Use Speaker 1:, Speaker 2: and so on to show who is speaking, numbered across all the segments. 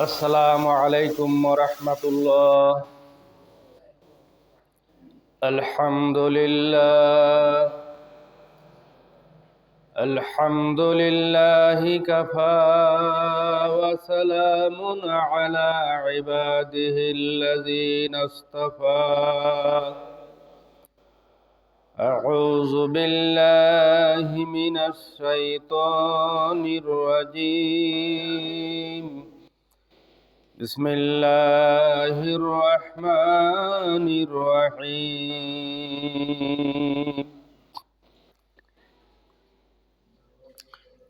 Speaker 1: السلام عليكم ورحمة الله. الحمد لله. الحمد لله كفى وسلام على عباده الذين اصطفى. أعوذ بالله من الشيطان الرجيم. بسم الله الرحمن الرحيم.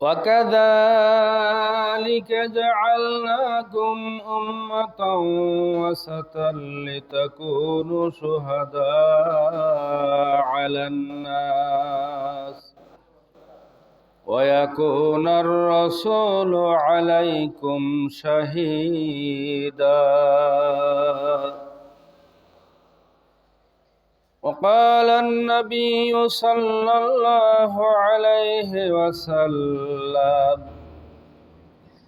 Speaker 1: وكذلك جعلناكم أمة وسطا لتكونوا شهداء على الناس. ويكون الرسول عليكم شهيدا وقال النبي صلى الله عليه وسلم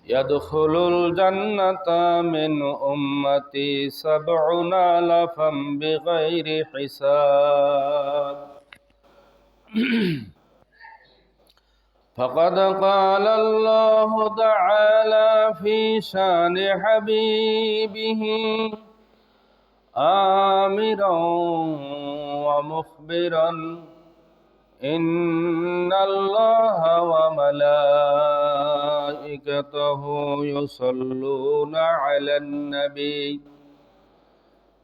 Speaker 1: يدخل الجنة من أمتي سبعون ألفا بغير حساب فقد قال الله تعالى في شان حبيبه آمرا ومخبرا إن الله وملائكته يصلون على النبي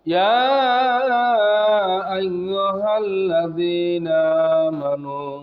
Speaker 1: يا أيها الذين آمنوا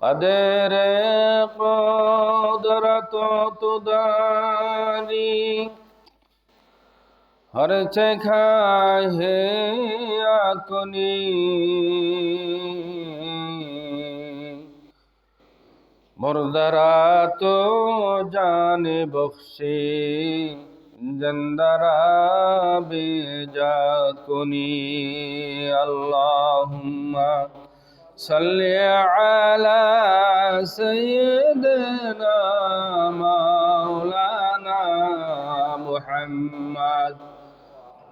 Speaker 1: قدر قدر تداري হরে চেখায় আকনি মুরদারা তো জানে বক্সি বখশে বেজা বেজাকনি আল্লাহ صل على سيدنا مولانا محمد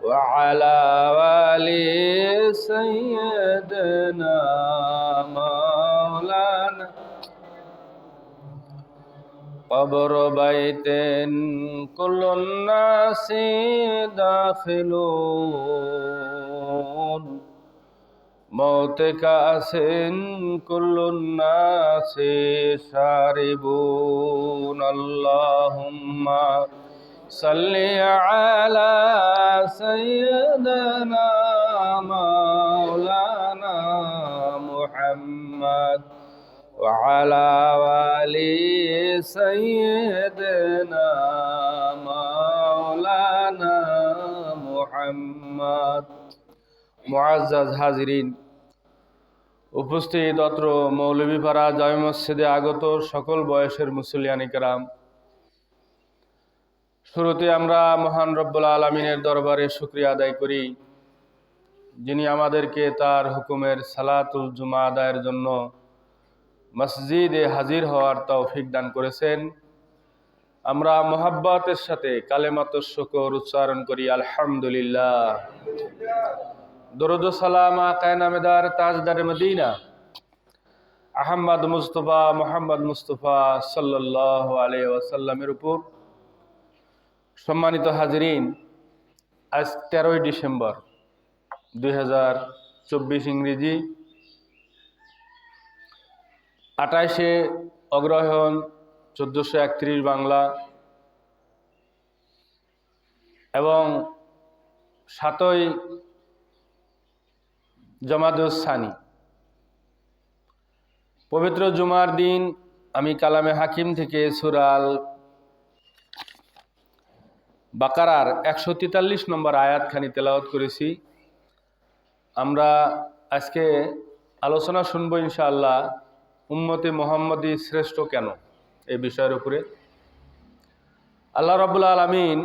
Speaker 1: وعلى آل سيدنا مولانا. قبر بيت كل الناس داخلون. موت كأس كل الناس شاربون اللهم صل على سيدنا مولانا محمد وعلى آل سيدنا مولانا محمد মুআজ্জাজ হাজিরিন। উপস্থিত অত্র মৌলভীপাড়া জয় মসজিদে আগত সকল বয়সের মুসলিয়ানি কেরাম শুরুতে আমরা মহান রব্বুল আলমিনের দরবারে শুক্রিয়া আদায় করি, যিনি আমাদেরকে তার হুকুমের সালাতুল জুমা আদায়ের জন্য মসজিদে হাজির হওয়ার তৌফিক দান করেছেন। আমরা মোহাব্বতের সাথে কালেমাত শকর উচ্চারণ করি, আলহামদুলিল্লাহ। দরুদ সালাম আকায় নামেদার তাজদার Medina. Ahmad Mustafa Muhammad Mustafa সাল্লাহ আলাই ওয়াসাল্লামের উপর সম্মানিত হাজরিন, আজ তেরোই ডিসেম্বর দুই হাজার চব্বিশ ইংরেজি। আঠাইশে অগ্রহায়ণ চোদ্দোশো একত্রিশ বাংলা। এবং সাতই জমাদুসানি পবিত্র জুমার দিন আমি কালামে হাকিম থেকে সুরাল বাকারার একশো তেতাল্লিশ নম্বর আয়াতখানি তেলাওয়াত করেছি। আমরা আজকে আলোচনা শুনব ইনশাআল্লাহ উম্মতে মোহাম্মদী শ্রেষ্ঠ কেন এই বিষয়ের উপরে। আল্লাহ রবুল্লা আলমিন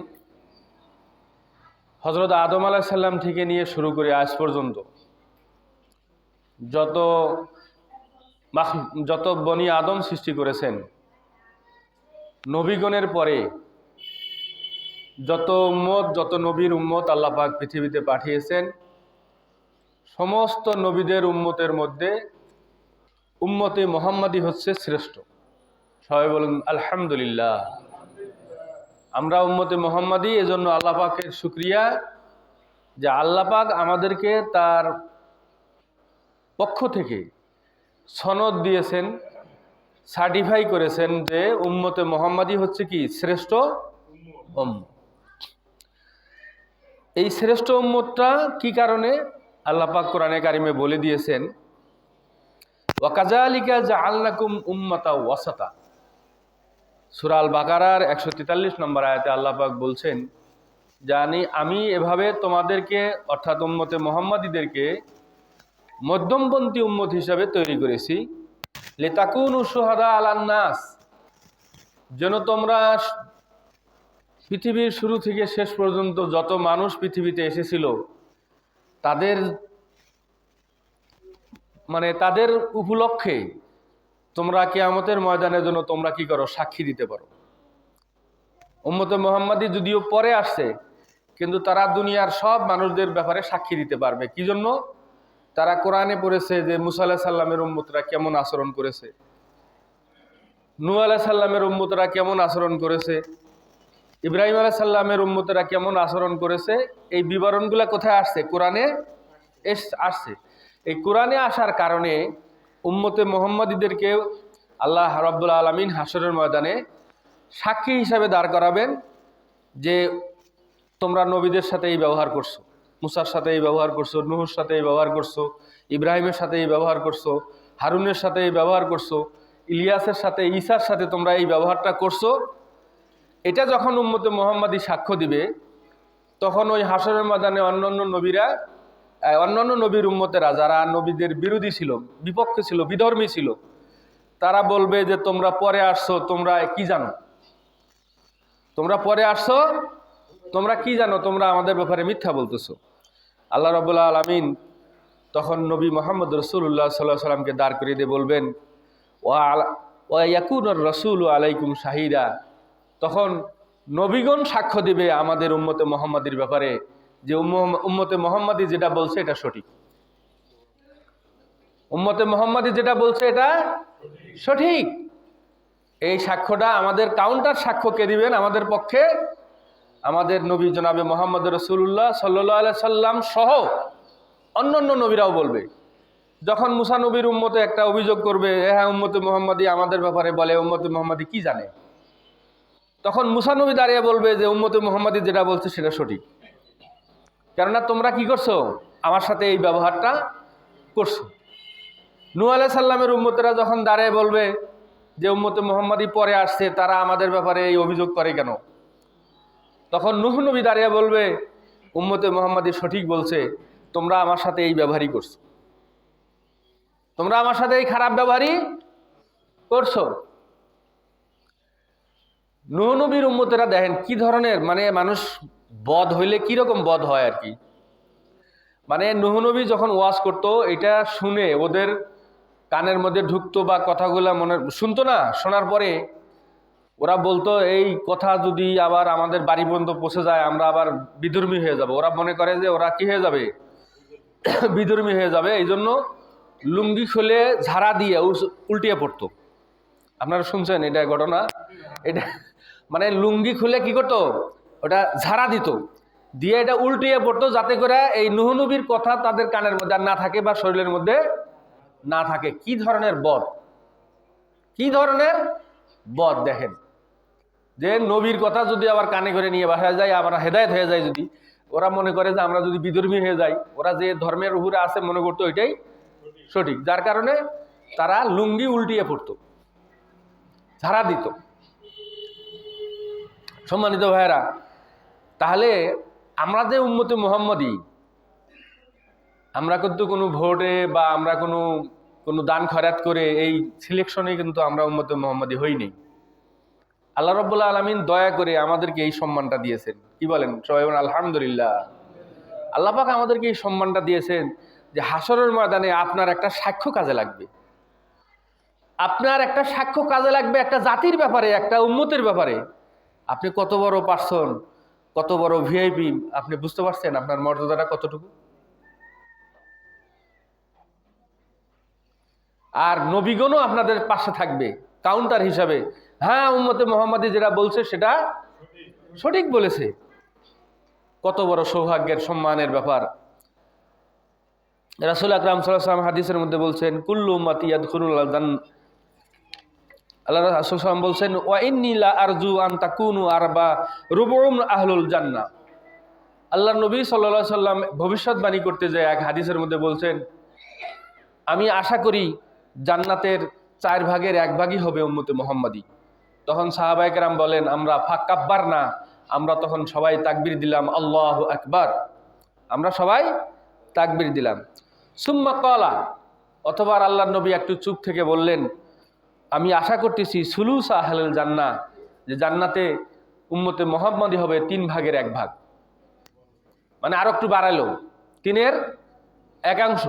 Speaker 1: হজরত আদম আলাহিসাল্লাম থেকে নিয়ে শুরু করে আজ পর্যন্ত যত যত বনি আদম সৃষ্টি করেছেন, নবীগণের পরে যত উম্মত, যত নবীর উম্মত আল্লাহ পাক পৃথিবীতে পাঠিয়েছেন, সমস্ত নবীদের উম্মতের মধ্যে উম্মতে মোহাম্মদী হচ্ছে শ্রেষ্ঠ। সবাই বলুন, আলহামদুলিল্লাহ। আমরা উম্মতে মোহাম্মদী এজন্য আল্লাহ পাকের শুক্রিয়া যে আল্লাহ পাক আমাদেরকে তার পক্ষ থেকে সনদ দিয়েছেন সার্টিফাই করেছেন যে উম্মতে মোহাম্মদী হচ্ছে কি শ্রেষ্ঠ উম্মত। এই শ্রেষ্ঠ উম্মতটা কি কারণে? আল্লাহ পাক কোরআনে কারিমে বলে দিয়েছেন ওয়াকাজালিকা জাআলনাকুম উম্মাতা ওয়াসাতা। সুরাল বাকারার একশো তেতাল্লিশ নম্বর আয়াতে আল্লাহ পাক বলছেন, জানি আমি এভাবে তোমাদেরকে, অর্থাৎ উম্মতে মোহাম্মদীদেরকে মধ্যমপন্থী উম্মত হিসাবে তৈরি করেছি। লেতাকুন সুহাদা আলান্নাস যেন তোমরা পৃথিবীর শুরু থেকে শেষ পর্যন্ত যত মানুষ পৃথিবীতে এসেছিল, তাদের মানে তাদের উপলক্ষে তোমরা কেয়ামতের ময়দানের জন্য তোমরা কি করো, সাক্ষী দিতে পারো। উম্মতে মোহাম্মদী যদিও পরে আসছে, কিন্তু তারা দুনিয়ার সব মানুষদের ব্যাপারে সাক্ষী দিতে পারবে। কি জন্য? তারা কোরআনে পড়েছে যে মুসা সাল্লামের উম্মতরা কেমন আচরণ করেছে? নু আলাহ সাল্লামের উম্মতরা কেমন আচরণ করেছে? ইব্রাহিম আলাহ সাল্লামের উম্মতরা কেমন আচরণ করেছে? এই বিবরণগুলো কোথায় আসছে? কোরআনে এস আসছে। এই কোরআনে আসার কারণে উম্মতে মোহাম্মদীদেরকে আল্লাহ রব্বুল আলমিন হাসরের ময়দানে সাক্ষী হিসাবে দাঁড় করাবেন যে তোমরা নবীদের সাথে এই ব্যবহার করছ। মুসার সাথে এই ব্যবহার করছ, নুহুর সাথে এই ব্যবহার করছ, ইব্রাহিমের সাথে এই ব্যবহার করছ, হারুনের সাথে এই ব্যবহার করছ, ইলিয়াসের সাথে, ঈসার সাথে তোমরা এই ব্যবহারটা করছ। এটা যখন উম্মতে মোহাম্মদী সাক্ষ্য দিবে, তখন ওই হাসরের ময়দানে অন্যান্য নবীরা অন্যান্য নবীর উম্মতেরা, যারা নবীদের বিরোধী ছিল, বিপক্ষে ছিল, বিধর্মী ছিল, তারা বলবে যে, তোমরা পরে আসছো, তোমরা কি জানো? তোমরা পরে আসছো, তোমরা কি জানো? তোমরা আমাদের ব্যাপারে মিথ্যা বলতেছো। আল্লাহ রবুল্লা আলমিন তখন নবী মোহাম্মদ রসুল্লাহ সাল্লাহ সাল্লামকে দাঁড় করিয়ে দিয়ে বলবেন ও আলা ও রসুল আলাইকুম শাহিদা। তখন নবীগণ সাক্ষ্য দিবে আমাদের উম্মতে মোহাম্মদীর ব্যাপারে, যে উম্ম- উম্মতে মোহাম্মদী যেটা বলছে এটা সঠিক। উম্মতে মোহাম্মদী যেটা বলছে এটা সঠিক। এই সাক্ষ্যটা আমাদের কাউন্টার সাক্ষ্য কে দিবেন? আমাদের পক্ষে আমাদের নবী জনাবে মোহাম্মদ রসুল্লাহ সাল্লাহ সাল্লাম সহ অন্যান্য নবীরাও বলবে। যখন মুসা নবীর উম্মতে একটা অভিযোগ করবে, "এ হ্যাঁ উম্মতে মোহাম্মদী, আমাদের ব্যাপারে বলে, উম্মতে মোহাম্মদী কি জানে? তখন মুসা নবী দাঁড়িয়ে বলবে যে, উম্মতে মোহাম্মদী যেটা বলছে সেটা সঠিক। কেননা তোমরা কি করছ? আমার সাথে এই ব্যবহারটা করছ। নু আলাহ সাল্লামের উম্মতেরা যখন দাঁড়িয়ে বলবে যে, উম্মতে মোহাম্মদী পরে আসছে, তারা আমাদের ব্যাপারে এই অভিযোগ করে কেন? তখন নুহ নবী দাঁড়িয়ে বলবে, উম্মতে মোহাম্মদী সঠিক বলছে, তোমরা আমার সাথে এই ব্যবহারই করছ। তোমরা আমার সাথে এই খারাপ ব্যবহারই করছ। নুহ নবীর উম্মতেরা দেখেন কি ধরনের মানে মানুষ বধ হইলে কি রকম বধ হয় আর কি। মানে নুহ নবী যখন ওয়াজ করতো, এটা শুনে ওদের কানের মধ্যে ঢুকতো বা কথাগুলো মনে, শুনতো না, শোনার পরে ওরা বলতো, এই কথা যদি আবার আমাদের বাড়ি পর্যন্ত পৌঁছে যায়, আমরা আবার বিধর্মী হয়ে যাব। ওরা মনে করে যে ওরা কি হয়ে যাবে? বিধর্মী হয়ে যাবে। এই জন্য লুঙ্গি খুলে ঝাড়া দিয়ে উল্টিয়ে পড়তো। আপনারা শুনছেন, এটা ঘটনা? এটা মানে লুঙ্গি খুলে কি করতো? ওটা ঝাড়া দিত। দিয়ে এটা উল্টিয়ে পড়তো যাতে করে এই নুহনবীর কথা তাদের কানের মধ্যে না থাকে বা শরীরের মধ্যে না থাকে। কি ধরনের বধ? কি ধরনের বধ দেখেন? যে নবীর কথা যদি আবার কানে করে নিয়ে বাসায় যায় আবার হেদায়ত হয়ে যায় যদি। ওরা মনে করে যে আমরা যদি বিধর্মী হয়ে যাই, ওরা যে ধর্মের উপরে আছে মনে করতো ওইটাই সঠিক, যার কারণে তারা লুঙ্গি উল্টিয়ে পড়তো ঝাড়া দিত। সম্মানিত ভাইয়েরা, তাহলে আমরা যে উম্মতে মোহাম্মদী, আমরা কিন্তু কোনো ভোটে বা আমরা কোনো কোনো দান খরাত করে এই সিলেকশনে কিন্তু আমরা উম্মতে মোহাম্মদী হইনি আল্লাহ রব্বুল্লা আলমিন দয়া করে আমাদেরকে এই সম্মানটা দিয়েছেন। কি বলেন? সবাই আলহামদুলিল্লাহ। আল্লাহ পাক আমাদেরকে এই সম্মানটা দিয়েছেন যে হাসরের ময়দানে আপনার একটা সাক্ষ্য কাজে লাগবে। আপনার একটা সাক্ষ্য কাজে লাগবে একটা জাতির ব্যাপারে, একটা উন্মতের ব্যাপারে। আপনি কত বড় পার্সন কত বড় ভিআইপি আপনি বুঝতে পারছেন আপনার মর্যাদাটা কতটুকু? আর নবীগণও আপনাদের পাশে থাকবে কাউন্টার হিসাবে। হ্যাঁ উম্মতে মোহাম্মদী যেটা বলছে সেটা সঠিক বলেছে। কত বড় সৌভাগ্যের সম্মানের ব্যাপার। রাসুল আকরাম সাল্লাম হাদিসের মধ্যে বলছেন, কুল্লু উম্মতি ইয়াদখুলুল জান আল্লাহ রাসূল সাল্লাম বলছেন, ওয়া ইন্নী লা আরজু আন তাকুনু আরবা রুবুম আহলুল জান্নাহ আল্লাহ নবী সাল্লাল্লাহু সাল্লাম ভবিষ্যৎবাণী করতে যায় এক হাদিসের মধ্যে বলছেন, আমি আশা করি জান্নাতের চার ভাগের এক ভাগই হবে উম্মতে মোহাম্মদী। তখন সাহাবাইকেরাম বলেন, আমরা ফাক্কাব্বার না, আমরা তখন সবাই তাকবির দিলাম, আল্লাহ আকবার। আমরা সবাই তাকবির দিলাম। সুম্মা কলা অথবা আল্লাহ নবী একটু চুপ থেকে বললেন, আমি আশা করতেছি সুলুস আহলেল জান্না যে জান্নাতে উম্মতে মোহাম্মদী হবে তিন ভাগের এক ভাগ। মানে আরও একটু বাড়ালো, তিনের একাংশ।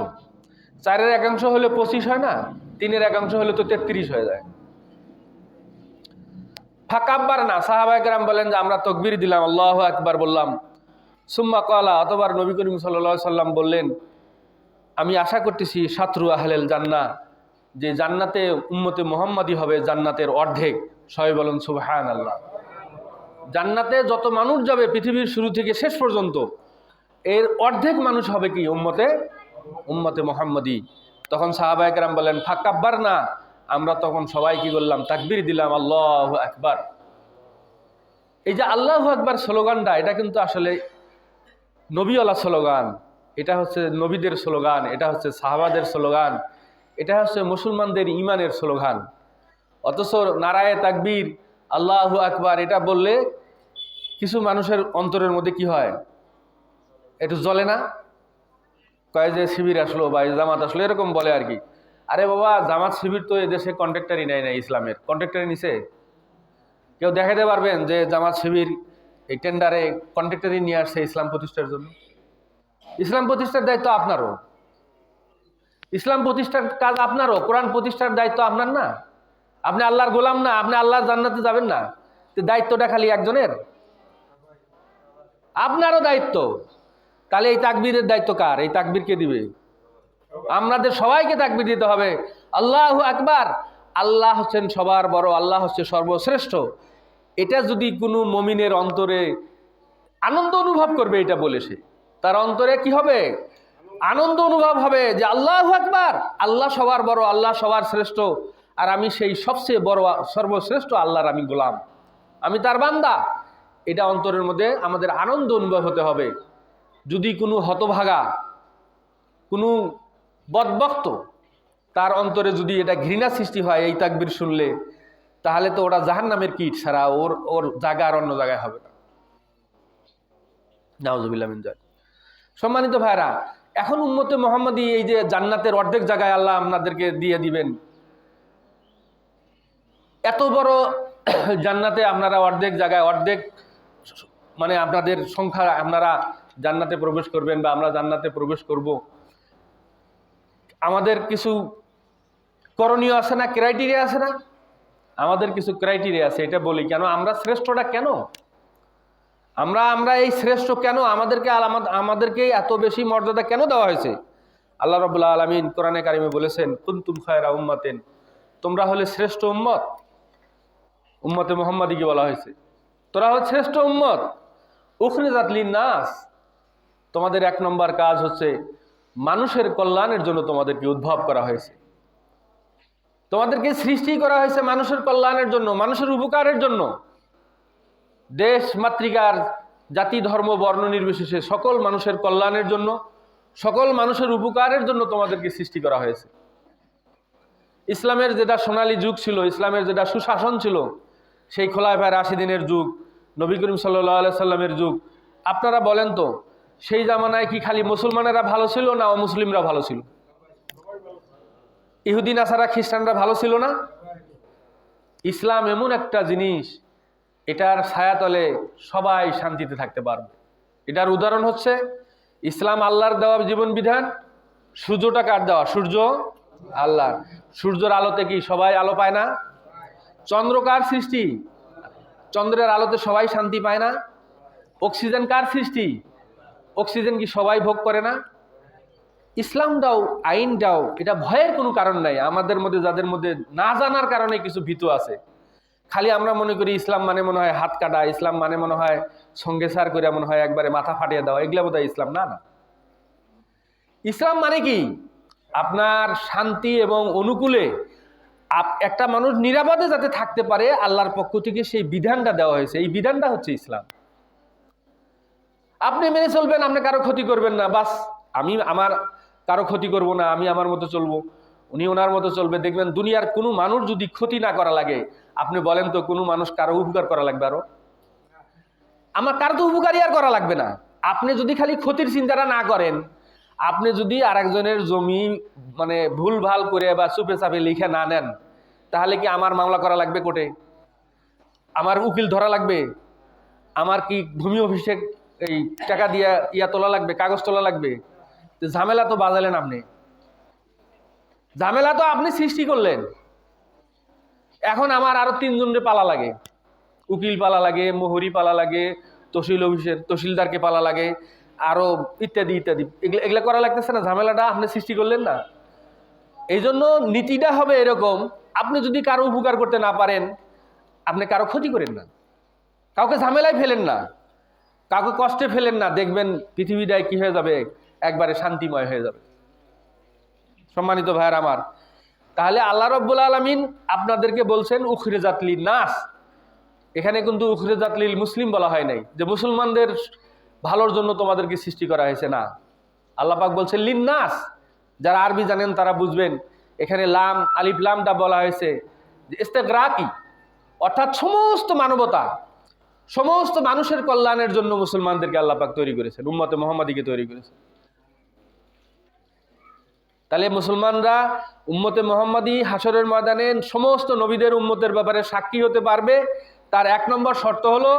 Speaker 1: চারের একাংশ হলে পঁচিশ হয় না, তিনের একাংশ হলে তো তেত্রিশ হয়ে যায়। ফাঁকাব্বার না। সাহাবাইকরাম বলেন যে, আমরা তকবির দিলাম, আল্লাহ একবার বললাম। সুম্মা কলা অতবার নবী করিম সাল্লা সাল্লাম বললেন, আমি আশা করতেছি সাতরু আহলেল জান্না, যে জান্নাতে উম্মতে মোহাম্মদী হবে, জান্নাতের অর্ধেক। সবাই বলেন সুবহান আল্লাহ জান্নাতে যত মানুষ যাবে, পৃথিবীর শুরু থেকে শেষ পর্যন্ত, এর অর্ধেক মানুষ হবে কি উম্মতে উম্মতে মোহাম্মদী? তখন সাহাবাহিকরাম বলেন, ফাঁকাব্বার না আমরা তখন সবাই কি করলাম? তাকবির দিলাম, আল্লাহ আকবার। এই যে আল্লাহ আকবার স্লোগানটা, এটা কিন্তু আসলে নবীওয়ালা স্লোগান। এটা হচ্ছে নবীদের স্লোগান, এটা হচ্ছে সাহাবাদের স্লোগান, এটা হচ্ছে মুসলমানদের ইমানের স্লোগান। অথচ নারায় তাকবীর, আল্লাহ আকবার এটা বললে কিছু মানুষের অন্তরের মধ্যে কি হয়? একটু জ্বলে না? কয় যে শিবির আসলো বা জামাত আসলো, এরকম বলে আর কি। আরে বাবা, জামাত শিবির তো এদেশে কন্ট্রাক্টারই নেয় না ইসলামের। কন্ট্রাক্টারই নিছে। কেউ দেখাতে পারবেন যে জামাত শিবির এই টেন্ডারে কন্ট্রাক্টারই নিয়ে আসছে ইসলাম প্রতিষ্ঠার জন্য। ইসলাম প্রতিষ্ঠার দায়িত্ব আপনারও। ইসলাম প্রতিষ্ঠার কাজ আপনারও। কোরআন প্রতিষ্ঠার দায়িত্ব আপনার না। আপনি আল্লাহর গোলাম না, আপনি আল্লাহর জান্নাতে যাবেন না। দায়িত্বটা খালি একজনের। আপনারও দায়িত্ব। তাহলে এই তাকবীরের দায়িত্ব কার? এই তাকবীর কে দিবে? আমাদের সবাইকে তাকবীর দিতে হবে। আল্লাহ আকবার। আল্লাহ হচ্ছেন সবার বড়, আল্লাহ হচ্ছে সর্বশ্রেষ্ঠ। এটা যদি কোনো মমিনের অন্তরে আনন্দ অনুভব করবে, এটা বলে সে। তার অন্তরে কি হবে? আনন্দ অনুভব হবে যে আল্লাহ আকবার। আল্লাহ সবার বড়, আল্লাহ সবার শ্রেষ্ঠ। আর আমি সেই সবচেয়ে বড়, সর্বশ্রেষ্ঠ আল্লাহর আমি গোলাম। আমি তার বান্দা। এটা অন্তরের মধ্যে আমাদের আনন্দ অনুভব হতে হবে। যদি কোনো হতভাগা, কোনো বদবক্ত তার অন্তরে যদি এটা ঘৃণা সৃষ্টি হয় এই তাকবির শুনলে, তাহলে তো ওরা জাহান নামের কিট ছাড়া ওর ওর জায়গা আর অন্য জায়গায় হবে না জালিক। সম্মানিত ভাইরা এখন উম্মতে মোহাম্মদী এই যে জান্নাতের অর্ধেক জায়গায় আল্লাহ আপনাদেরকে দিয়ে দিবেন, এত বড় জান্নাতে আপনারা অর্ধেক জায়গায়, অর্ধেক মানে আপনাদের সংখ্যা, আপনারা জান্নাতে প্রবেশ করবেন বা আমরা জান্নাতে প্রবেশ করব আমাদের কিছু করণীয় আছে না ক্রাইটেরিয়া আছে না? আমাদের কিছু ক্রাইটেরিয়া আছে, এটা বলি কেন? আমরা শ্রেষ্ঠটা কেন? আমরা আমরা এই শ্রেষ্ঠ কেন? আমাদেরকে আমাদেরকে এত বেশি মর্যাদা কেন দেওয়া হয়েছে? আল্লাহ রবুল্লা আলমিন কোরআনে কারিমে বলেছেন, কুন্তুম খায়রা উম্মাতেন। তোমরা হলে শ্রেষ্ঠ উম্মত। উম্মতে মোহাম্মদীকে বলা হয়েছে। তোরা হচ্ছে শ্রেষ্ঠ উম্মত। উখরে জাতলি নাস তোমাদের এক নম্বর কাজ হচ্ছে মানুষের কল্যাণের জন্য তোমাদেরকে উদ্ভব করা হয়েছে। তোমাদেরকে সৃষ্টি করা হয়েছে মানুষের কল্যাণের জন্য, মানুষের উপকারের জন্য। দেশ, মাতৃকার, জাতি, ধর্ম, বর্ণ নির্বিশেষে সকল মানুষের কল্যাণের জন্য, সকল মানুষের উপকারের জন্য তোমাদেরকে সৃষ্টি করা হয়েছে। ইসলামের যেটা সোনালী যুগ ছিল, ইসলামের যেটা সুশাসন ছিল, সেই খোলাফায় রাশিদিনের যুগ, নবী করিম সাল্লাহ সাল্লামের যুগ। আপনারা বলেন তো সেই জামানায় কি খালি মুসলমানেরা ভালো ছিল না অমুসলিমরা ভালো ছিল? ইহুদিন নাসারা, খ্রিস্টানরা ভালো ছিল না? ইসলাম এমন একটা জিনিস, এটার ছায়াতলে সবাই শান্তিতে থাকতে পারবে। এটার উদাহরণ হচ্ছে, ইসলাম আল্লাহর দেওয়া জীবন বিধান, সূর্যটা কার দেওয়া? সূর্য আল্লাহর। সূর্যের আলোতে কি সবাই আলো পায় না? চন্দ্র কার সৃষ্টি? চন্দ্রের আলোতে সবাই শান্তি পায় না? অক্সিজেন কার সৃষ্টি? অক্সিজেন কি সবাই ভোগ করে না? ইসলাম দাও, আইন দাও, এটা ভয়ের কোনো কারণ নাই। আমাদের মধ্যে, যাদের মধ্যে না জানার কারণে কিছু ভীতু আছে। খালি আমরা মনে করি ইসলাম মানে মনে হয় হাত কাটা, ইসলাম মানে মনে হয় সঙ্গে সার করে মনে হয় একবারে মাথা ফাটিয়ে দেওয়া। এগুলা বোধ ইসলাম, না না। ইসলাম মানে কি? আপনার শান্তি এবং অনুকূলে একটা মানুষ নিরাপদে যাতে থাকতে পারে, আল্লাহর পক্ষ থেকে সেই বিধানটা দেওয়া হয়েছে। এই বিধানটা হচ্ছে ইসলাম। আপনি মেনে চলবেন, আপনি কারও ক্ষতি করবেন না, বাস। আমি আমার কারও ক্ষতি করব না, আমি আমার মতো চলবো। উনি ওনার মতো চলবে। দেখবেন দুনিয়ার কোনো মানুষ যদি ক্ষতি না করা লাগে, আপনি বলেন তো কোনো মানুষ কারও উপকার করা লাগবে আরও? আমার কারও তো উপকারই আর করা লাগবে না। আপনি যদি খালি ক্ষতির চিন্তাটা না করেন, আপনি যদি আরেকজনের জমি মানে ভুল ভালো করে বা চুপে চাপে লিখে না নেন, তাহলে কি আমার মামলা করা লাগবে কোর্টে? আমার উকিল ধরা লাগবে? আমার কি ভূমি অফিসে এই টাকা দিয়ে ইয়া তোলা লাগবে, কাগজ তোলা লাগবে। তো ঝামেলা তো বাজালেন আপনি। ঝামেলা তো আপনি সৃষ্টি করলেন। এখন আমার আরও তিনজনকে পালা লাগে। উকিল পালা লাগে, মোহরি পালা লাগে, তহসিল অফিসের তহসিলদারকে পালা লাগে, আরও ইত্যাদি ইত্যাদি। এগুলো এগুলো করা লাগতেছে না, ঝামেলাটা আপনি সৃষ্টি করলেন না। এই জন্য নীতিটা হবে এরকম, আপনি যদি কারও উপকার করতে না পারেন, আপনি কারও ক্ষতি করেন না। কাউকে ঝামেলায় ফেলেন না। কাউকে কষ্টে ফেলেন না, দেখবেন পৃথিবীটায় কি হয়ে যাবে? একবারে শান্তিময় হয়ে যাবে। সম্মানিত ভাইয়ার আমার, তাহলে আল্লাহ রব্বুল আলমিন আপনাদেরকে বলছেন উখরে জাতলি নাস এখানে কিন্তু উখরে জাতলিল মুসলিম বলা হয় নাই। যে মুসলমানদের ভালোর জন্য তোমাদেরকে সৃষ্টি করা হয়েছে না। আল্লাহ পাক বলছেন লিন নাস যারা আরবি জানেন তারা বুঝবেন, এখানে লাম, আলিফ, লামটা বলা হয়েছে। যে ইস্তেগ্রাকি, অর্থাৎ সমস্ত মানবতা সমস্ত মানুষের কল্যাণের জন্য মুসলমানদেরকে আল্লাহ পাক তৈরি করেছেন, উম্মতে মোহাম্মদীকে তৈরি করেছেন। তাহলে মুসলমানরা উম্মতে মোহাম্মদী হাসরের ময়দানে সমস্ত নবীদের উম্মতের ব্যাপারে সাক্ষী হতে পারবে। তার এক নম্বর শর্ত হলো,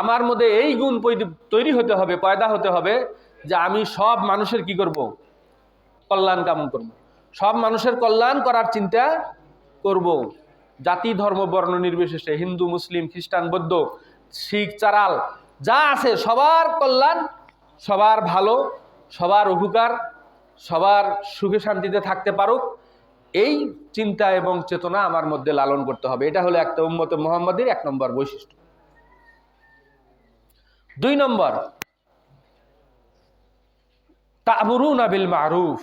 Speaker 1: আমার মধ্যে এই গুণ তৈরি হতে হবে, পয়দা হতে হবে যে আমি সব মানুষের কি করব? কল্যাণ কামন করব। সব মানুষের কল্যাণ করার চিন্তা করব। জাতি, ধর্ম, বর্ণ নির্বিশেষে হিন্দু, মুসলিম, খ্রিস্টান, বৌদ্ধ শিখ, চারাল, যা আছে সবার কল্যাণ, সবার ভালো, সবার উপকার, সবার সুখে শান্তিতে থাকতে পারুক, এই চিন্তা এবং চেতনা আমার মধ্যে লালন করতে হবে। এটা হলো একটা উম্মত মোহাম্মদের এক নম্বর বৈশিষ্ট্য। দুই নম্বর, তামরুন আবিল মারুফ।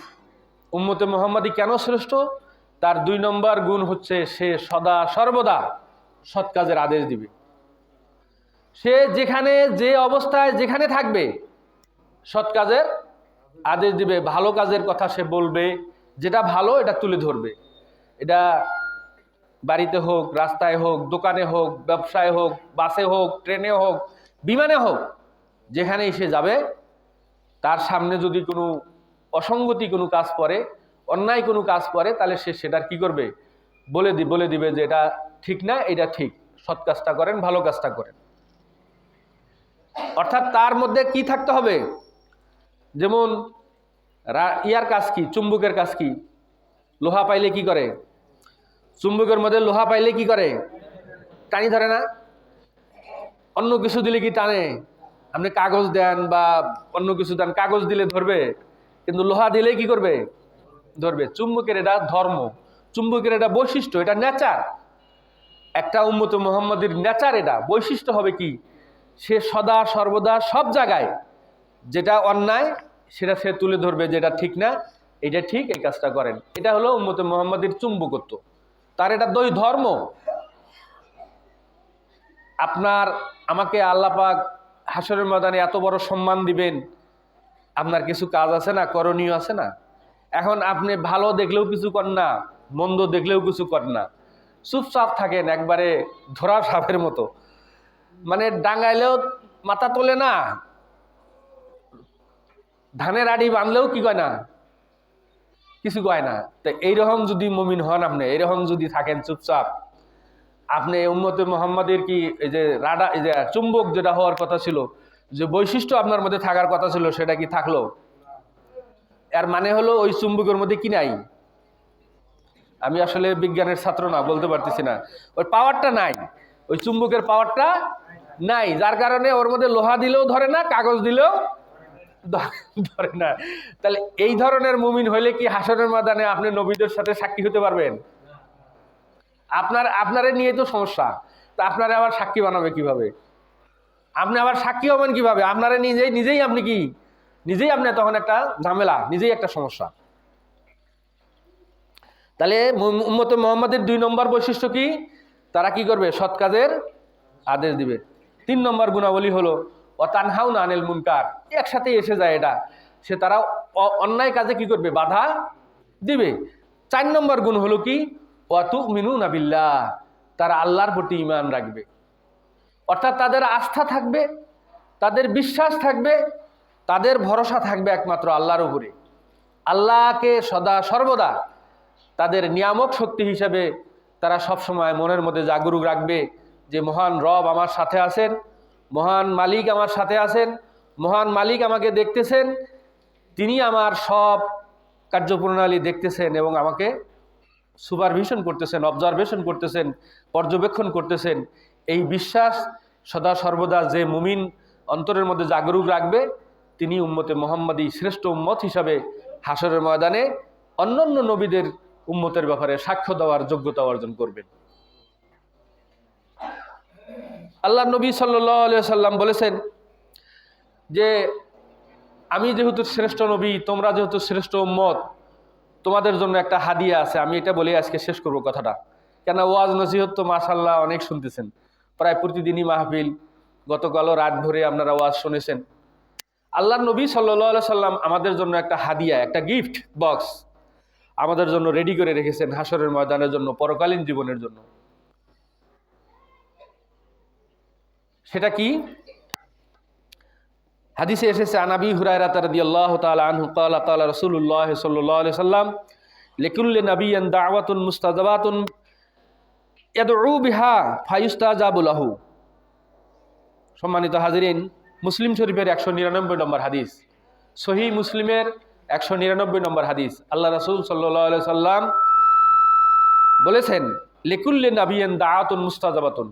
Speaker 1: উম্মতে মোহাম্মদী কেন শ্রেষ্ঠ? তার দুই নম্বর গুণ হচ্ছে সে সদা সর্বদা সৎ কাজের আদেশ দিবে। সে যেখানে, যে অবস্থায় যেখানে থাকবে, সৎ কাজের আদেশ দিবে, ভালো কাজের কথা সে বলবে, যেটা ভালো এটা তুলে ধরবে। এটা বাড়িতে হোক, রাস্তায় হোক, দোকানে হোক, ব্যবসায় হোক, বাসে হোক, ট্রেনে হোক, বিমানে হোক, যেখানেই সে যাবে, তার সামনে যদি কোনো অসঙ্গতি কোনো কাজ করে অন্যায় কোনো কাজ করে তাহলে সে সেটার কি করবে? বলে দি, বলে দিবে যে এটা ঠিক না, এটা ঠিক। সৎ কাজটা করেন, ভালো কাজটা করেন। অর্থাৎ তার মধ্যে কি থাকতে হবে? যেমন ইয়ার কাজ কি? চুম্বকের কাজ কি? লোহা পাইলে কি করে? চুম্বকের মধ্যে লোহা পাইলে কি করে? টানি ধরে না? অন্য কিছু দিলে কি টানে? আপনি কাগজ দেন বা অন্য কিছু দেন, কাগজ দিলে ধরবে, কিন্তু লোহা দিলে কি করবে? ধরবে। চুম্বকের এটা ধর্ম। চুম্বকের এটা বৈশিষ্ট্য, এটা নেচার একটা উম্মত মোহাম্মদের নেচার এটা। বৈশিষ্ট্য হবে কি? সে সদা, সর্বদা, সব জায়গায় যেটা অন্যায়, সেটা সে তুলে ধরবে যেটা ঠিক না, এটা ঠিক, এই কাজটা করেন। এটা হলো উম্মতে মোহাম্মদের চুম্বকত্ব। তার এটা দই ধর্ম। আপনার, আমাকে আল্লাপাক হাসরের ময়দানে এত বড় সম্মান দিবেন। আপনার কিছু কাজ আছে না? করণীয় আছে না? এখন আপনি ভালো দেখলেও কিছু কর না, মন্দ দেখলেও কিছু কর না। চুপচাপ থাকেন, একবারে ধরা সাপের মতো। মানে ডাঙ্গাইলেও মাথা তোলে না। ধানের আড়ি বাঁধলেও কি কয় না? কিছু কয় না। তো এইরকম যদি মমিন হন আপনি, এইরকম যদি থাকেন চুপচাপ, আপনি উম্মতে মোহাম্মদের কি এই যে রাডা, এই যে চুম্বক যেটা হওয়ার কথা ছিল, যে বৈশিষ্ট্য আপনার মধ্যে থাকার কথা ছিল, সেটা কি থাকল? এর মানে হলো ওই চুম্বকের মধ্যে কি নাই? আমি আসলে বিজ্ঞানের ছাত্র না, বলতে পারতেছি না। ওই পাওয়ারটা নাই। ওই চুম্বকের পাওয়ারটা নাই, যার কারণে ওর মধ্যে লোহা দিলেও ধরে না, কাগজ দিলেও ধরে না। তাহলে এই ধরনের মুমিন হইলে কি হাসনের ময়দানে আপনি নবীদের সাথে সাক্ষী হতে পারবেন? আপনার, আপনারে নিয়ে তো সমস্যা। তা আপনারে আবার সাক্ষী বানাবে কীভাবে? আপনি আবার সাক্ষী হবেন কীভাবে? আপনারে নিজেই নিজেই আপনি কি? নিজেই আপনি তখন একটা ঝামেলা, নিজেই একটা সমস্যা। তাহলে উম্মত মোহাম্মদের দুই নম্বর বৈশিষ্ট্য কি? তারা কি করবে? সৎ কাজের আদেশ দিবে। তিন নম্বর গুণাবলী হলো অতানহাউ না আনেল মুনকার একসাথে এসে যায় এটা। সে তারা অন্যায় কাজে কি করবে? বাধা দিবে। চার নম্বর গুণ হলো কি? অতু মিনু নাবিল্লা তারা আল্লাহর প্রতি ইমান রাখবে। অর্থাৎ তাদের আস্থা থাকবে, তাদের বিশ্বাস থাকবে, তাদের ভরসা থাকবে একমাত্র আল্লাহর উপরে। আল্লাহকে সদা সর্বদা তাদের নিয়ামক শক্তি হিসেবে তারা সবসময় মনের মধ্যে জাগরুক রাখবে। যে মহান রব আমার সাথে আছেন, মহান মালিক আমার সাথে আছেন, মহান মালিক আমাকে দেখতেছেন, তিনি আমার সব কার্যপ্রণালী দেখতেছেন এবং আমাকে সুপারভিশন করতেছেন, অবজারভেশন করতেছেন, পর্যবেক্ষণ করতেছেন। এই বিশ্বাস সদা সর্বদা যে মুমিন অন্তরের মধ্যে জাগরুক রাখবে, তিনি উম্মতে মোহাম্মদী শ্রেষ্ঠ উম্মত হিসাবে হাসরের ময়দানে অন্যান্য নবীদের উম্মতের ব্যাপারে সাক্ষ্য দেওয়ার যোগ্যতা অর্জন করবেন। আল্লাহ নবী সাল্লাহ সাল্লাম বলেছেন যে, আমি যেহেতু শ্রেষ্ঠ নবী, তোমরা যেহেতু শ্রেষ্ঠ মত তোমাদের জন্য একটা হাদিয়া আছে। আমি এটা বলে আজকে শেষ করব কথাটা। কেন ওয়াজ নসিহত তো মাশাল্লাহ অনেক শুনতেছেন। প্রায় প্রতিদিনই মাহফিল। গতকালও রাত ভরে আপনারা ওয়াজ শুনেছেন। আল্লাহ নবী সাল্লাহ সাল্লাম আমাদের জন্য একটা হাদিয়া, একটা গিফট বক্স আমাদের জন্য রেডি করে রেখেছেন হাসরের ময়দানের জন্য, পরকালীন জীবনের জন্য। সেটা কি? হাদিসে এসেছে আনাবি হুরায়রাত রাদিয়াল্লাহু তাআলা আনহু ক্বালা রাসূলুল্লাহ সাল্লাল্লাহু আলাইহি সাল্লাম লিকুল্লি নাবিয়্যিন দাওয়াতুন মুস্তাজাবাতুন ইয়াদউ বিহা ফায়ুস্তাজাবু লাহু। সম্মানিত হাজিরিন, মুসলিম শরীফের একশো নিরানব্বই নম্বর হাদিস সহি মুসলিমের একশো নিরানব্বই নম্বর হাদিস। আল্লাহ রসুল আলাইহি সাল্লাম বলেছেন, লিকুল্লি নাবিয়্যিন দাওয়াতুন মুস্তাজাবাতুন।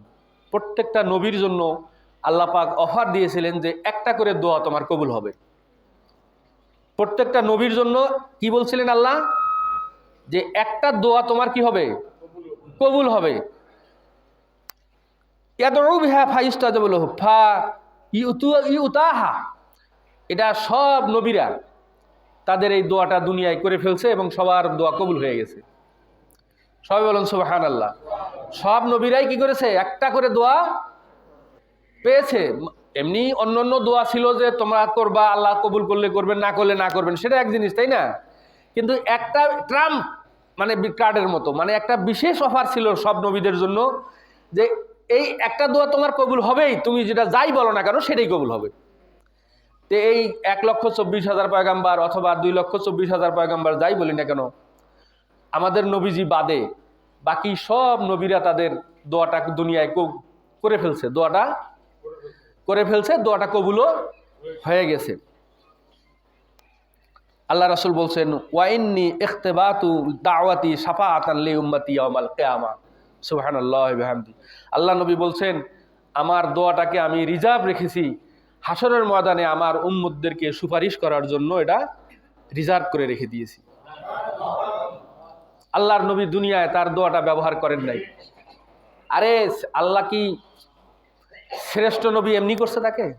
Speaker 1: প্রত্যেকটা নবীর জন্য আল্লাহ পাক অফার দিয়েছিলেন যে একটা করে দোয়া তোমার কবুল হবে। প্রত্যেকটা নবীর জন্য কি বলছিলেন আল্লাহ? যে একটা দোয়া তোমার কি হবে? কবুল হবে। এটা সব নবীরা তাদের এই দোয়াটা দুনিয়ায় করে ফেলছে এবং সবার দোয়া কবুল হয়ে গেছে। সবাই বলুন সুবহান আল্লাহ সব নবীরাই কি করেছে? একটা করে দোয়া পেয়েছে। এমনি অন্য অন্য দোয়া ছিল যে, তোমরা করবা, আল্লাহ কবুল করলে করবেন, না করলে না করবেন। সেটা এক জিনিস, তাই না? কিন্তু একটা ট্রাম্প মানে কার্ডের মতো মানে একটা বিশেষ অফার ছিল সব নবীদের জন্য যে, এই একটা দোয়া তোমার কবুল হবেই, তুমি যেটা যাই বলো না কেন, সেটাই কবুল হবে। তো এই এক লক্ষ চব্বিশ হাজার পয়গাম্বার অথবা দুই লক্ষ চব্বিশ হাজার পয়গাম্বার যাই বলি না কেন আমাদের নবীজি বাদে বাকি সব নবীরা তাদের দোয়াটা দুনিয়ায় করে ফেলছে। দোয়াটা করে ফেলছে, দোয়াটা কবুলও হয়ে গেছে। আল্লাহ রাসূল বলছেন ওয়াইন্নি ইখতিবাতু দাওয়াতি সাফা লি উম্মতি ইয়াউমাল কিয়ামা। সুবহানাল্লাহি ওয়া বিহামদি। আল্লাহ নবী বলছেন, আমার দোয়াটাকে আমি রিজার্ভ রেখেছি। হাসরের ময়দানে আমার উম্মতদেরকে সুপারিশ করার জন্য এটা রিজার্ভ করে রেখে দিয়েছি। আল্লাহর নবী দুনিয়ায় তার দোয়াটা ব্যবহার করেন নাই। আরে, আল্লাহ কি শ্রেষ্ঠ নবী এমনি করছে তাকে?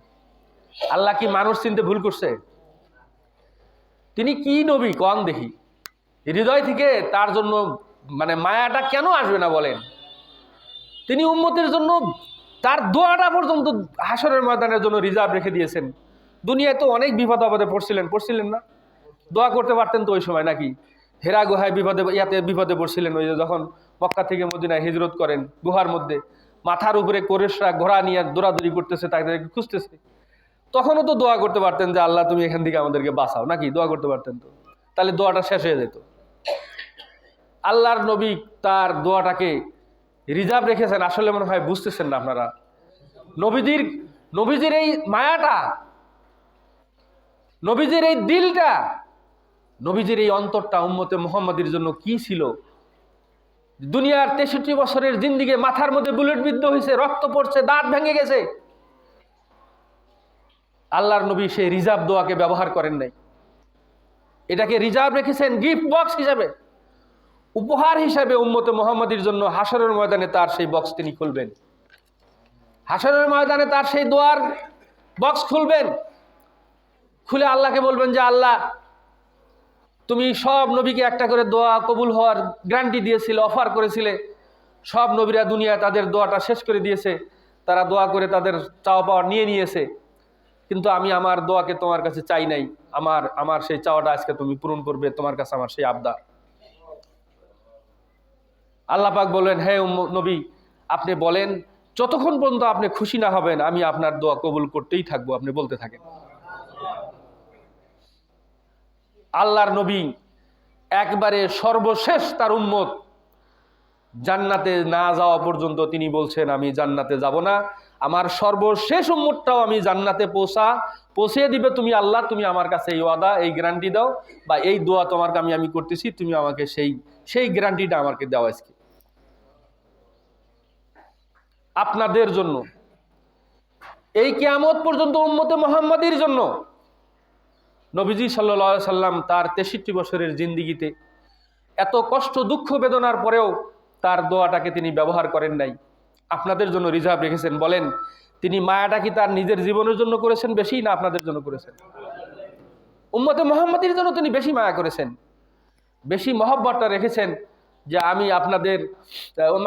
Speaker 1: আল্লাহ কি মানুষ চিনতে ভুল করছে? তিনি কি নবী? কন দেখি। হৃদয় থেকে তার জন্য মানে মায়াটা কেন আসবে না বলেন? তিনি উম্মতের জন্য তার দোয়াটা পর্যন্ত হাসরের ময়দানের জন্য রিজার্ভ রেখে দিয়েছেন। দুনিয়ায় তো অনেক বিপদ আপদে পড়ছিলেন পড়ছিলেন না? দোয়া করতে পারতেন তো ওই সময় নাকি? হেরা গুহায় বিপদে ইয়াতে বিপদে পড়ছিলেন ওই যে যখন মক্কা থেকে মদিনায় হিজরত করেন গুহার মধ্যে। মাথার উপরে কোরেশরা ঘোড়া নিয়ে দৌড়াদৌড়ি করতেছে, তাদেরকে খুঁজতেছে। তখনও তো দোয়া করতে পারতেন যে, আল্লাহ, তুমি এখান থেকে আমাদেরকে বাঁচাও। নাকি? দোয়া করতে পারতেন তো। তাহলে দোয়াটা শেষ হয়ে যেত। আল্লাহর নবী তার দোয়াটাকে রিজার্ভ রেখেছেন। আসলে মনে হয় বুঝতেছেন না আপনারা। নবীজির নবীজির এই মায়াটা, নবীজির এই দিলটা নবীজির এই অন্তরটা উম্মতে মোহাম্মদের জন্য কি ছিল? দুনিয়ার তেষট্টি বছরের জিন্দিগে মাথার মধ্যে বুলেট বিদ্ধ হয়েছে রক্ত পড়ছে, দাঁত ভেঙে গেছে। আল্লাহর নবী সেই রিজার্ভ দোয়াকে ব্যবহার করেন নাই। এটাকে রিজার্ভ রেখেছেন গিফট বক্স হিসাবে। উপহার হিসাবে উম্মতে মোহাম্মদের জন্য হাসরের ময়দানে তার সেই বক্স তিনি খুলবেন। হাসরের ময়দানে তার সেই দোয়ার বক্স খুলবেন। খুলে আল্লাহকে বলবেন যে, আল্লাহ তুমি সব নবীকে একটা করে দোয়া কবুল হওয়ার গ্যারান্টি দিয়েছিলে, অফার করেছিলে। সব নবীরা দুনিয়া তাদের দোয়াটা শেষ করে দিয়েছে। তারা দোয়া করে তাদের চাওয়া পাওয়া নিয়ে নিয়েছে। কিন্তু আমি আমার দোয়াকে তোমার কাছে চাই নাই। আমার আমার সেই চাওয়াটা আজকে তুমি পূরণ করবে, তোমার কাছে আমার সেই আবদা আল্লাহ পাক বললেন, হে নবী, আপনি বলেন, যতক্ষণ পর্যন্ত আপনি খুশি না হবেন, আমি আপনার দোয়া কবুল করতেই থাকব। আপনি বলতে থাকেন। আল্লাহর নবী একবারে সর্বশেষ তার উম্মত। জান্নাতে না যাওয়া পর্যন্ত তিনি বলছেন, আমি জান্নাতে যাব না। আমার সর্বশেষ উম্মতটাও আমি জান্নাতে পৌঁছা পৌঁছে দিবে তুমি আল্লাহ, তুমি আমার কাছে এই ওয়াদা, এই গ্যারান্টি দাও বা এই দোয়া তোমার আমি আমি করতেছি, তুমি আমাকে সেই সেই গ্যারান্টিটা আমাকে দেওয়া আজকে। আপনাদের জন্য, এই কেয়ামত পর্যন্ত উম্মতে মোহাম্মদের জন্য নবীজি সাল্লা সাল্লাম তার তেষট্টি বছরের জিন্দিগিতে এত কষ্ট, দুঃখ, বেদনার পরেও তার দোয়াটাকে তিনি ব্যবহার করেন নাই। আপনাদের জন্য রিজার্ভ রেখেছেন, বলেন, তিনি মায়াটা কি তার নিজের জীবনের জন্য করেছেন বেশি না আপনাদের জন্য করেছেন? উম্মতে মোহাম্মদের জন্য তিনি বেশি মায়া করেছেন। বেশি মহব্বতটা রেখেছেন যে আমি আপনাদের,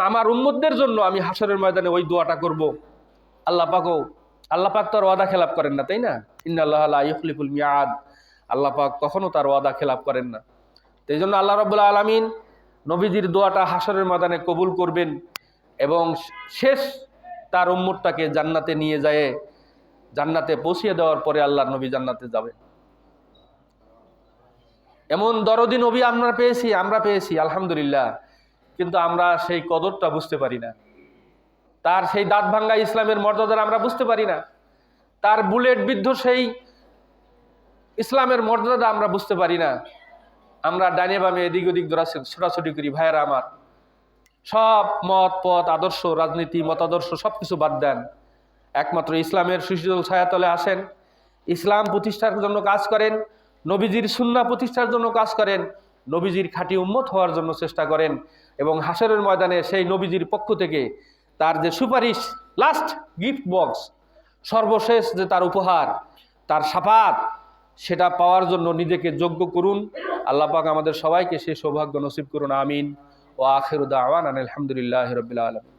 Speaker 1: আমার উম্মতদের জন্য আমি হাসরের ময়দানে ওই দোয়াটা করব। আল্লাহ পাকও, আল্লাহ পাক তো আর ওয়াদা খেলাপ করেন না, তাই না? ইন্না আল্লাহ ইফলিফুল মিয়াদ। আল্লাহ পাক কখনো তার ওয়াদা খেলাপ করেন না। এই জন্য আল্লাহ রবুল্লা আলমিন নবীজির দোয়াটা হাসরের ময়দানে কবুল করবেন এবং শেষ তার উম্মতটাকে জান্নাতে নিয়ে যায়, জান্নাতে পৌঁছিয়ে দেওয়ার পরে আল্লাহ নবী জান্নাতে যাবেন এমন দরদি নবী আমরা পেয়েছি আমরা পেয়েছি, আলহামদুলিল্লাহ। কিন্তু আমরা সেই কদরটা বুঝতে পারি না। তার সেই দাঁত ভাঙ্গা ইসলামের মর্যাদা আমরা বুঝতে পারি না। তার বুলেট বিদ্ধ সেই ইসলামের মর্যাদা আমরা বুঝতে পারি না। আমরা ডানে বামে এদিক ওদিক ধরা ছোটাছুটি করি, ভাইয়েরা আমার। সব মত, পথ, আদর্শ, রাজনীতি, মতাদর্শ সব কিছু বাদ দেন। একমাত্র ইসলামের সুশীল ছায়াতলে আসেন। ইসলাম প্রতিষ্ঠার জন্য কাজ করেন, নবীজির সুন্না প্রতিষ্ঠার জন্য কাজ করেন, নবীজির খাঁটি উম্মত হওয়ার জন্য চেষ্টা করেন এবং হাসরের ময়দানে সেই নবীজির পক্ষ থেকে তার যে সুপারিশ লাস্ট গিফট বক্স সর্বশেষ যে তার উপহার, তার সাফাত সেটা পাওয়ার জন্য নিজেকে যোগ্য করুন। আল্লাহ পাক আমাদের সবাইকে সে সৌভাগ্য নসিব করুন। আমিন। ও আখেরুদ্দা আওয়ান আলহামদুলিল্লাহ রবিল আলম